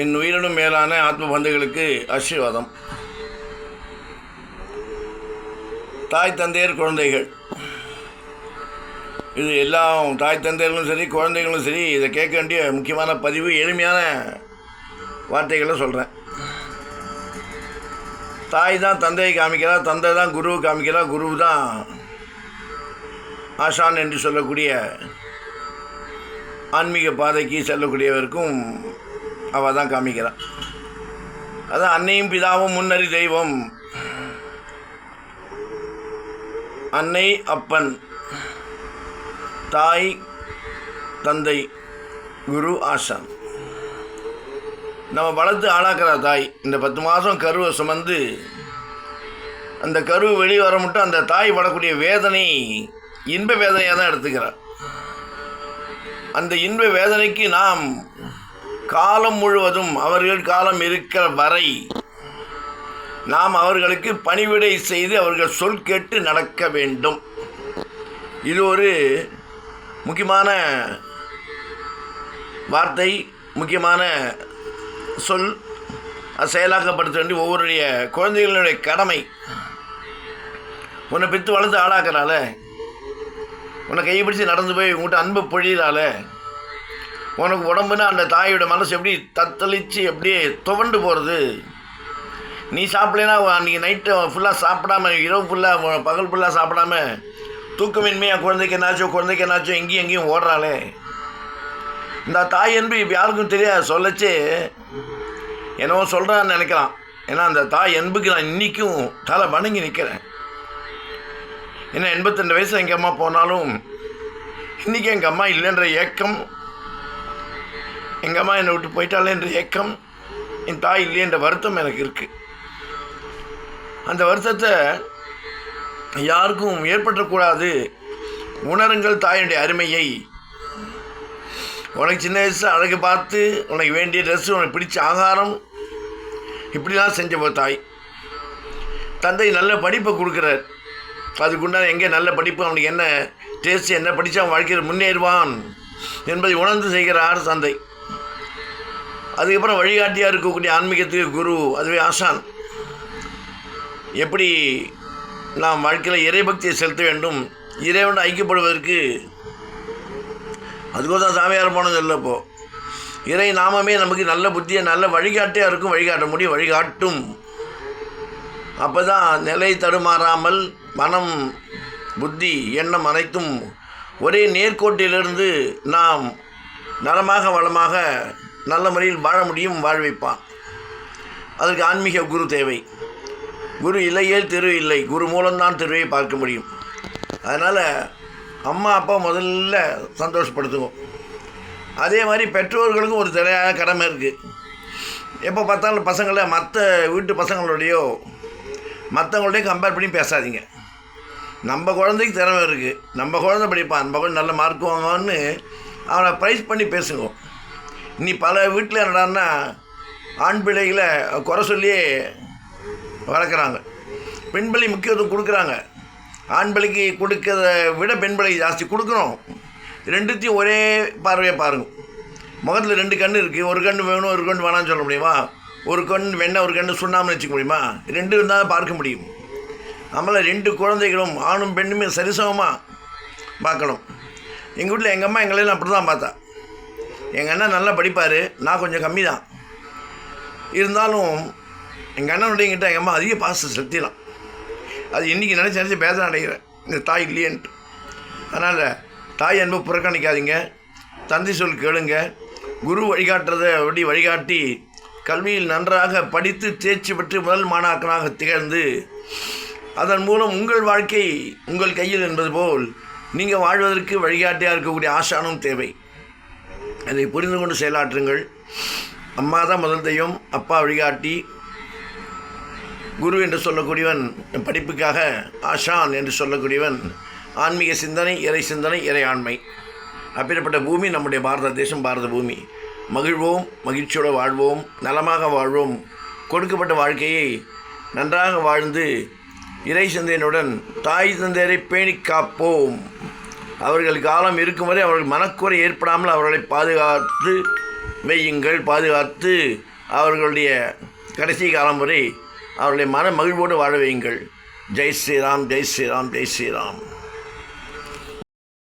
என் உயிரினும் மேலான ஆத்ம பந்துகளுக்கு ஆசீர்வாதம். தாய் தந்தையர் குழந்தைகள். இது எல்லாம் தாய் தந்தையர்களும் சரி குழந்தைகளும் சரி இதை கேட்க வேண்டிய முக்கியமான பதிவு எளிமையான வார்த்தைகளை சொல்கிறேன் தாய் தான் தந்தையை காமிக்கிறா தந்தை தான் குருவை காமிக்கிறா குரு தான் ஆசான் என்று சொல்லக்கூடிய ஆன்மீக பாதைக்கு செல்லக்கூடியவருக்கும் அவள் தான் காமிக்கிறான். அதான் அன்னையும் பிதாவும் முன்னறி தெய்வம். அன்னை அப்பன் தாய் தந்தை குரு ஆசான். நம்ம வளர்த்து ஆளாக்குறா தாய் இந்த பத்து மாதம் கருவை சுமந்து அந்த கரு வெளியே வர மட்டும் அந்த தாய் படக்கூடிய வேதனை இன்ப வேதனையாக தான் எடுத்துக்கிறார். அந்த இன்ப வேதனைக்கு நாம் காலம் முழுவதும் அவர்கள் காலம் இருக்கிற வரை நாம் அவர்களுக்கு பணிவிடை செய்து அவர்கள் சொல் கேட்டு நடக்க வேண்டும். இது ஒரு முக்கியமான வார்த்தை முக்கியமான சொல். செயலாக்கப்படுத்த வேண்டிய ஒவ்வொருடைய குழந்தைகளுடைய கடமை. உன்னை பித்து வளர்த்து ஆளாக்குறாள. உன்னை கையை பிடிச்சி நடந்து போய் உங்கள்கிட்ட அன்பு பொழியிறாள. உனக்கு உடம்புனா அந்த தாயோட மனசு எப்படி தத்தளித்து அப்படியே துவண்டு போகிறது நீ சாப்பிடலைன்னா அன்றைக்கி நைட்டு ஃபுல்லாக சாப்பிடாம இரவு ஃபுல்லாக பகல் ஃபுல்லாக சாப்பிடாம தூக்கமின்மையாக குழந்தைக்கு என்னாச்சும் குழந்தைக்கு என்னாச்சும் எங்கேயும் எங்கேயும் ஓடுறாளே. இந்த தாய் அன்பு இப்போ யாருக்கும் தெரியாது சொல்லச்சு. என்னவோ சொல்கிறான்னு நினைக்கலாம். ஏன்னா அந்த தாய் அன்புக்கு நான் இன்றைக்கும் தலை வணங்கி நிற்கிறேன் ஏன்னா எண்பத்தெண்டு வயசில் எங்கள் அம்மா போனாலும் இன்றைக்கி எங்கள் அம்மா இல்லைன்ற ஏக்கம் எங்கள் அம்மா என்னை விட்டு போயிட்டாலே என்ற ஏக்கம் என் தாய் இல்லையன்ற வருத்தம் எனக்கு இருக்குது அந்த வருத்தத்தை யாருக்கும் ஏற்பட்டக்கூடாது உணருங்கள் தாயுடைய அருமையை. உனக்கு சின்ன வயசு அழகு பார்த்து உனக்கு வேண்டிய ட்ரெஸ்ஸு உனக்கு பிடிச்ச ஆகாரம். இப்படிலாம் செஞ்ச தாய். தந்தை நல்ல படிப்பை கொடுக்குறார். அதுக்குண்டான எங்கே நல்ல படிப்பு அவனுக்கு என்ன டேஸ்ட் என்ன படித்தா அவன் வாழ்க்கையில் முன்னேறுவான் என்பதை உணர்ந்து செய்கிறார் தந்தை. அதுக்கப்புறம் வழிகாட்டியாக இருக்கக்கூடிய ஆன்மீகத்துக்கு குரு அதுவே ஆசான். எப்படி நாம் வாழ்க்கையில் இறைபக்தியை செலுத்த வேண்டும் இறைவன் ஐக்கியப்படுவதற்கு அதுக்கோதான் சாமியார் போனது இல்லை இப்போது இறை நாமமே நமக்கு நல்ல புத்தியை நல்ல வழிகாட்டியாக இருக்கும் வழிகாட்ட முடியும் வழிகாட்டும். அப்போ தான் நிலை தடுமாறாமல் மனம் புத்தி எண்ணம் அனைத்தும் ஒரே நேர்கோட்டிலிருந்து நாம் நலமாக வளமாக நல்ல முறையில் வாழ முடியும் வாழ்விப்பான். அதற்கு ஆன்மீக குரு தேவை. குரு இல்லையே திரு இல்லை. குரு மூலம்தான் திருவை பார்க்க முடியும். அதனால் அம்மா அப்பா முதல்ல சந்தோஷப்படுத்துவோம். அதே மாதிரி பெற்றோர்களுக்கும் ஒரு தலையான கடமை இருக்குது எப்போ பார்த்தாலும் பசங்களை மற்ற வீட்டு பசங்களோடையோ மற்றவங்களோடய கம்பேர் பண்ணி பேசாதீங்க. நம்ம குழந்தைக்கு திறமை இருக்குது நம்ம குழந்தை படிப்பான். நம்ம குழந்தை நல்ல மார்க் வாங்குவான்னு அவனை ப்ரைஸ் பண்ணி பேசுங்க. இனி பல வீட்டில் என்னடான்னா ஆண் பிள்ளைகளை குறை சொல்லியே வளர்க்குறாங்க. பெண் பிள்ளை முக்கியத்துவம் கொடுக்குறாங்க. ஆண் பிள்ளைக்கு கொடுக்கறத விட பெண் பிள்ளை ஜாஸ்தி கொடுக்குறோம் ரெண்டுத்தையும் ஒரே பார்வையாக பாருங்க. முகத்தில் ரெண்டு கண் இருக்குது ஒரு கண் வேணும் ஒரு கண் வேணாம்னு சொல்ல முடியுமா? ஒரு கண் வெண்ணெய் ஒரு கண் சுண்ணாமல் வச்சுக்க முடியுமா? ரெண்டு இருந்தால் பார்க்க முடியும். நம்மள ரெண்டு குழந்தைகளும் ஆணும் பெண்ணுமே சரிசமமாக பார்க்கணும். எங்கள் வீட்டில் எங்கள் அம்மா எங்களையெல்லாம் அப்படி தான் பார்த்தா. எங்கள் அண்ணன் நல்லா படிப்பார். நான் கொஞ்சம் கம்மி தான் இருந்தாலும் எங்கள் அண்ணனுடைய எங்கிட்ட எங்கள் அம்மா அதிக பாசம் செலுத்திடலாம் அது இன்றைக்கி நினச்சி நினச்சி பேதனை அடைகிறேன் இந்த தாய் இல்லையன்ட்டு. அதனால் தாய் அன்பு புறக்கணிக்காதீங்க. தந்தை சொல் கேளுங்க. குரு வழிகாட்டுறதை அப்படி வழிகாட்டி கல்வியில் நன்றாக படித்து தேர்ச்சி பெற்று முதல் மாணாக்கனாக திகழ்ந்து அதன் மூலம் உங்கள் வாழ்க்கை உங்கள் கையில் என்பது போல் நீங்கள் வாழ்வதற்கு வழிகாட்டியாக இருக்கக்கூடிய ஆசானும் தேவை. அதை புரிந்து கொண்டு செயலாற்றுங்கள். அம்மா தான் முதல் தெய்வம் அப்பா வழிகாட்டி. குரு என்று சொல்லக்கூடியவன் படிப்புக்காக ஆஷான் என்று சொல்லக்கூடியவன். ஆன்மீக சிந்தனை இறை சிந்தனை இறை ஆண்மை. அப்பேற்பட்ட பூமி நம்முடைய பாரத தேசம் பாரத பூமி. மகிழ்வோம் மகிழ்ச்சியோடு வாழ்வோம் நலமாக வாழ்வோம். கொடுக்கப்பட்ட வாழ்க்கையை நன்றாக வாழ்ந்து இறை சிந்தையனுடன் தாய் தந்தையரை பேணி காப்போம். அவர்கள் காலம் இருக்கும் வரை அவர்கள் மனக்குறை ஏற்படாமல் அவர்களை பாதுகாத்து வையுங்கள் பாதுகாத்து அவர்களுடைய கடைசி காலம் வரை அவருடைய மன மகிழ்வோடு வாழ வையுங்கள். ஜெய் ஸ்ரீராம் ஜெய் ஸ்ரீராம் ஜெய் ஸ்ரீராம்.